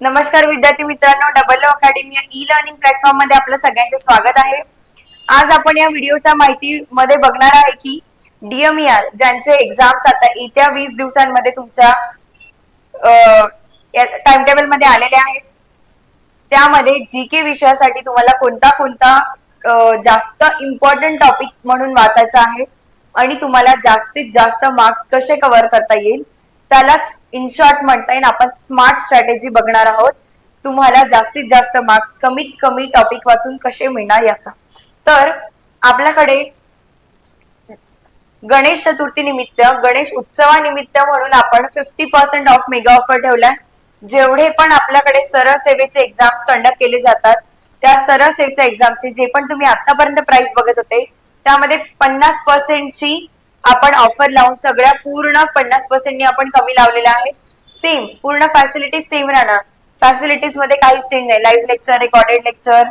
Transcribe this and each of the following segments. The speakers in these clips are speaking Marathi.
नमस्कार विद्यार्थी मित्रांनो डबल अकॅडमी या ई लर्निंग प्लॅटफॉर्ममध्ये आपलं सगळ्यांचे स्वागत आहे. आज आपण या व्हिडिओच्या माहितीमध्ये बघणार आहे की डीएमईआर ज्यांचे एक्झाम्स आता येत्या वीस दिवसांमध्ये तुमच्या टाइम टेबलमध्ये आलेले आहेत. त्यामध्ये जी के विषयासाठी तुम्हाला कोणता कोणता जास्त इम्पॉर्टंट टॉपिक म्हणून वाचायचा आहे आणि तुम्हाला जास्तीत जास्त मार्क्स कसे कव्हर करता येईल त्यालाच इन शॉर्ट म्हणता येईल. आपण स्मार्ट स्ट्रॅटेजी बघणार आहोत. तुम्हाला जास्तीत जास्त मार्क्स कमीत कमी टॉपिक वाचून कसे मिळणार याचा. तर आपल्याकडे गणेश चतुर्थी निमित्त गणेश उत्सवानिमित्त म्हणून आपण fifty percent off mega offer ठेवलाय. जेवढे पण आपल्याकडे सरळ सेवेचे एक्झाम्स कंडक्ट केले जातात त्या सरळ सेवेच्या एक्झामचे जे पण तुम्ही आतापर्यंत प्राइस बघत होते त्यामध्ये पन्नास पर्सेंटची आपण ऑफर लावून सगळ्या पूर्ण पन्नास पर्सेंटनी आपण कमी लावलेल्या आहेत. सेम पूर्ण फॅसिलिटीज सेम राहणार. फॅसिलिटीजमध्ये काहीच चेंज नाही. Live lecture recorded lecture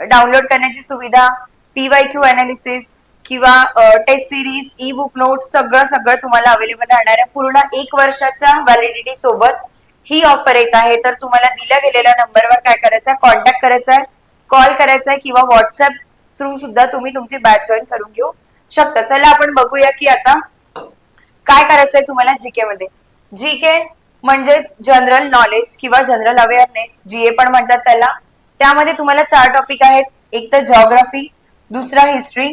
download करण्याची सुविधा पीवाय क्यू अनालिसिस किंवा test series e book note सगळं सगळं तुम्हाला अवेलेबल राहणार आहे. पूर्ण एक वर्षाच्या व्हॅलिडिटी सोबत ही ऑफर येत आहे. तर तुम्हाला दिल्या गेलेल्या नंबरवर काय करायचं आहे कॉन्टॅक्ट करायचा आहे कॉल करायचा आहे किंवा व्हॉट्सअप थ्रू सुद्धा तुम्ही तुमची बॅच जॉईन करून घेऊ. शकता चला आपण बघूया की आता काय करायचंय तुम्हाला जीके मध्ये? जीके म्हणजे जनरल नॉलेज किंवा जनरल अवेअरनेस जीए पण म्हणतात त्याला. त्यामध्ये तुम्हाला चार टॉपिक आहेत. एक तर जॉग्राफी दुसरा हिस्ट्री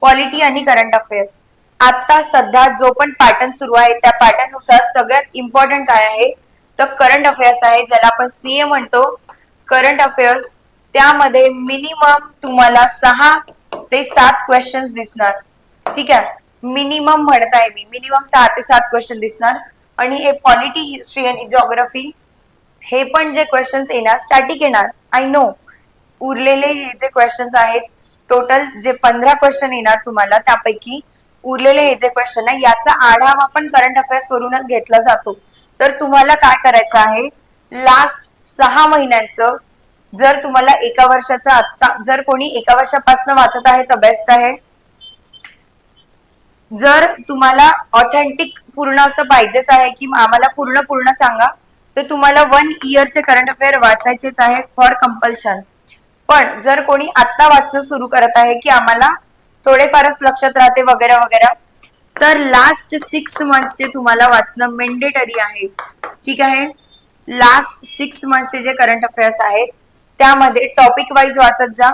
पॉलिटी आणि करंट अफेअर्स आता सध्या जो पण पॅटर्न सुरू आहे त्या पॅटर्ननुसार सगळ्यात इम्पॉर्टंट काय आहे? तर करंट अफेअर्स आहे ज्याला आपण सीए म्हणतो. करंट अफेअर्स त्यामध्ये मिनिमम तुम्हाला सहा ते सात क्वेश्चन्स दिसणार. ठीक आहे? मिनिमम म्हणताय मी. मिनिमम सहा ते सात क्वेश्चन दिसणार. आणि हे पॉलिटी हिस्ट्री आणि जॉग्राफी हे पण जे क्वेश्चन्स येणार स्टॅटिक येणार. आय नो उरलेले हे जे क्वेश्चन्स आहेत टोटल जे पंधरा क्वेश्चन येणार तुम्हाला त्यापैकी उरलेले हे जे क्वेश्चन आहे याचा आढावा पण करंट अफेअर्स वरूनच घेतला जातो. तर तुम्हाला काय करायचं आहे? लास्ट सहा महिन्यांचं जर तुम्हाला एका वर्षाचं आत्ता जर कोणी एका वर्षापासून वाचत आहे तर बेस्ट आहे. जर तुम्हाला ऑथेंटिक पूर्ण असं पाहिजेच आहे की आम्हाला पूर्ण पूर्ण सांगा तर तुम्हाला वन इयरचे करंट अफेअर वाचायचेच आहे फॉर कंपल्शन पण जर कोणी आत्ता वाचणं सुरू करत आहे की आम्हाला थोडेफारच लक्षात राहते वगैरे वगैरे तर लास्ट सिक्स मंथचे तुम्हाला वाचणं मेंडेटरी आहे. ठीक आहे? लास्ट सिक्स मंथचे जे करंट अफेअर्स आहेत त्यामध्ये टॉपिक वाईज वाचत जा.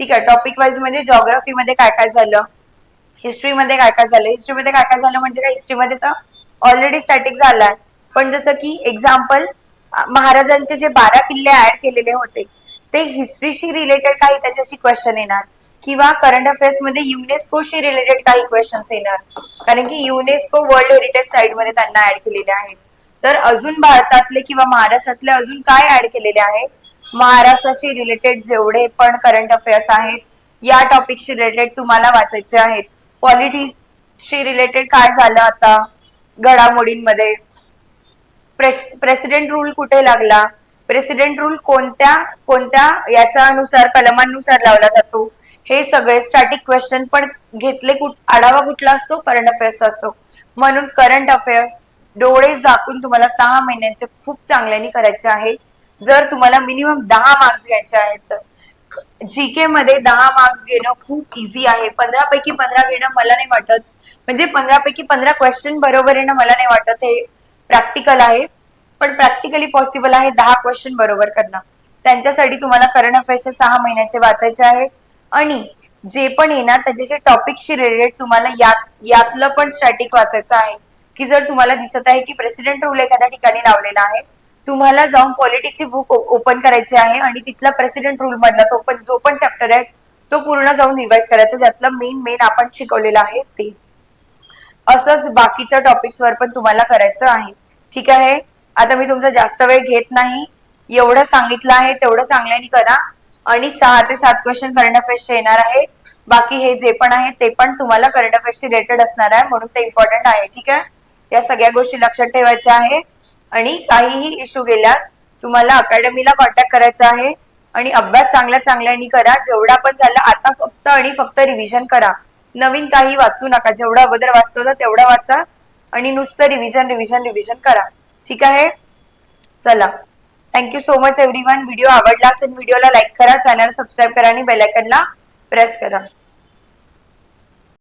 ठीक आहे? टॉपिक वाईज म्हणजे जॉग्राफी मध्ये काय काय झालं? हिस्ट्रीमध्ये काय काय झालं? हिस्ट्रीमध्ये काय काय झालं म्हणजे काय? हिस्ट्रीमध्ये तर ऑलरेडी स्टॅटिक झालाय. पण जसं की एक्झाम्पल महाराजांचे जे बारा किल्ले ऍड केलेले होते ते हिस्ट्रीशी रिलेटेड काही त्याच्याशी क्वेश्चन येणार. किंवा करंट अफेअर्समध्ये युनेस्कोशी रिलेटेड काही क्वेश्चन्स येणार. कारण की युनेस्को वर्ल्ड हेरिटेज साईटमध्ये त्यांना ऍड केलेले आहेत. तर अजून भारतातले किंवा महाराष्ट्रातले अजून काय ऍड केलेले आहेत? महाराष्ट्राशी रिलेटेड जेवढे पण करंट अफेअर्स आहेत या टॉपिकशी रिलेटेड तुम्हाला वाचायचे आहेत. पॉलिटिक्सशी रिलेटेड काय झालं आता? घडामोडींमध्ये. प्रेसिडेंट रूल कुठे लागला? प्रेसिडेंट रूल कोणत्या कोणत्या याच्यानुसार कलमांनुसार लावला जातो? हे सगळे स्टॅटिक क्वेश्चन पण घेतले कुठ आढावा कुठला असतो? करंट अफेअर्स असतो. म्हणून करंट अफेअर्स डोळे झाकून तुम्हाला सहा महिन्यांचे खूप चांगल्याने करायचे आहे. जर तुम्हाला मिनिमम दहा मार्क्स घ्यायचे आहेत तर जीके मध्ये दहा मार्क्स घेणं खूप इझी आहे. पंधरा पैकी पंधरा घेणं मला नाही वाटत. म्हणजे पंधरा पैकी पंधरा क्वेश्चन बरोबर येणं मला नाही वाटत. हे प्रॅक्टिकल आहे. पण प्रॅक्टिकली पॉसिबल आहे दहा क्वेश्चन बरोबर करणं. त्यांच्यासाठी तुम्हाला करंट अफेअर्सचे सहा महिन्याचे वाचायचे आहेत आणि जे पण येणार त्याच्याशी टॉपिकशी रिलेटेड तुम्हाला यात यातलं पण स्टॅटिक वाचायचं आहे. की जर तुम्हाला दिसत आहे की प्रेसिडेंट रूल एखाद्या ठिकाणी लावलेला आहे तुम्हाला जाऊन पॉलिटिक्सची बुक ओपन करायची आहे आणि तिथला प्रेसिडेंट रूल मधला तो पण जो पण चॅप्टर आहे तो पूर्ण जाऊन रिवाइज करायचा ज्यातलं मेन मेन आपण शिकवलेलं आहे ते. असंच बाकीच्या टॉपिक्सवर पण तुम्हाला करायचं आहे. ठीक आहे? आता मी तुमचा जास्त वेळ घेत नाही. एवढं सांगितलं आहे तेवढं चांगल्याने करा. आणि सहा ते सात क्वेश्चन करंट अफेअर्सचे येणार आहे. बाकी हे जे पण आहे ते पण तुम्हाला करंट अफेअर्सशी रिलेटेड असणार आहे म्हणून ते इम्पॉर्टंट आहे. ठीक आहे? या सगळ्या गोष्टी लक्षात ठेवायच्या आहे. आणि काहीही इश्यू गेल्यास तुम्हाला अकॅडमीला कॉन्टॅक्ट करायचा आहे. आणि अभ्यास चांगल्या चांगल्यानी करा. जेवढा पण झाला आता फक्त आणि फक्त रिव्हिजन करा. नवीन काही वाचू नका. जेवढा अगोदर वाचतो तेवढा वाचा. आणि नुसतं रिव्हिजन रिव्हिजन रिव्हिजन करा. ठीक आहे? चला. Thank you so much everyone video आवडला असेल व्हिडिओला लाईक करा. चॅनल सबस्क्राईब करा आणि बेलायकनला प्रेस करा.